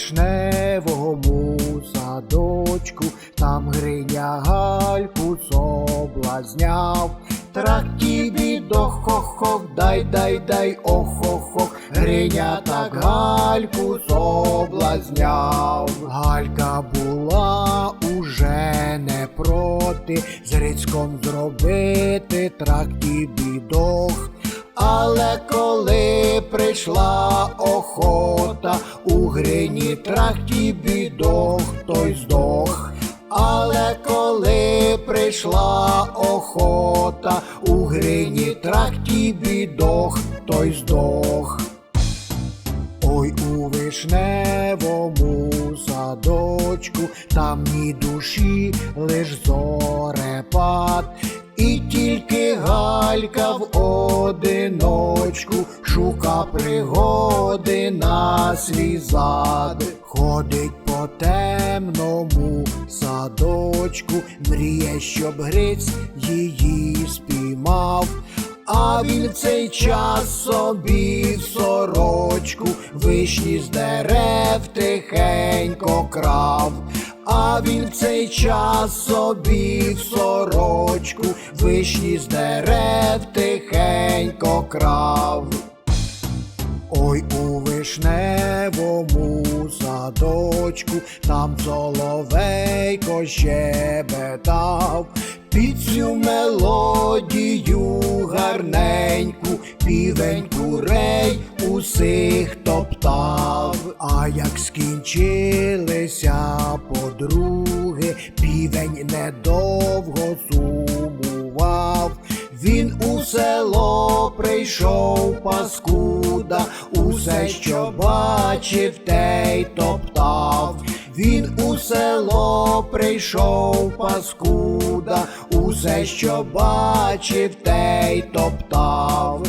вишневому садочку, там гриня гальку соблазняв. Тракті бідох хох дай дай дай ох-ох-ох, Гриня так гальку соблазняв. Галька була уже не проти, з Грицьком зробити тракті бідох. Але коли прийшла охота, у грині тракті бідох той здох. Але коли прийшла охота, у грині тракті бідох той здох. Ой у вишневому садочку, там ні душі, лиш зорепад, тільки галька в одиночку шука пригоди на свій зад. Ходить по темному садочку, мріє, щоб Гриць її спіймав. А він цей час собі в сорочку вишні з дерев тихенько крав. А він в цей час собі в сорочку вишні з дерев тихенько крав. Ой у вишневому садочку, там соловейко щебетав, під цю мелодію гарненьку, півень курей усіх топтав. А як скінчилися подруги, півень недовго сумував. Він у село прийшов паскуда, усе, що бачив, те й топтав. Він у село прийшов паскуда, усе, що бачив, те й топтав.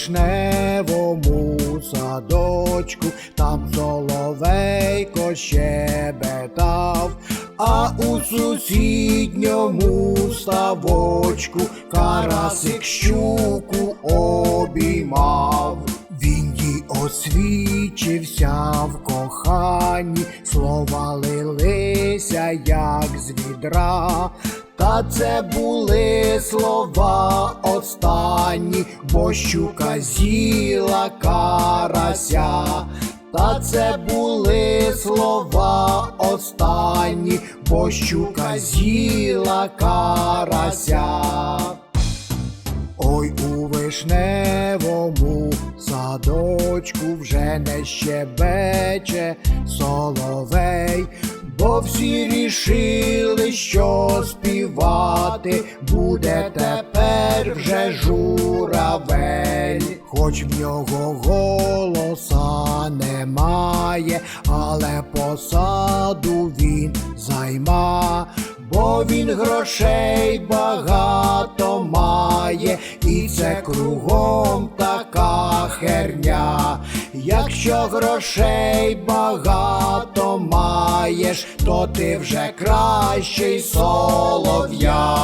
Вишневому садочку, там соловейко щебетав, а у сусідньому ставочку карасик щуку обіймав. Він їй освічився в коханні, слова лилися, як з відра. Та це були слова останні, бо щука з'їла карася. Та це були слова останні, бо щука з'їла карася. Ой у вишневому садочку вже не щебече соловей, бо всі рішили, що співати буде тепер вже журавель, хоч в нього голоса немає, але посаду він займа, бо він грошей багато має, і це кругом така херня. Якщо грошей багато маєш, то ти вже кращий солов'я.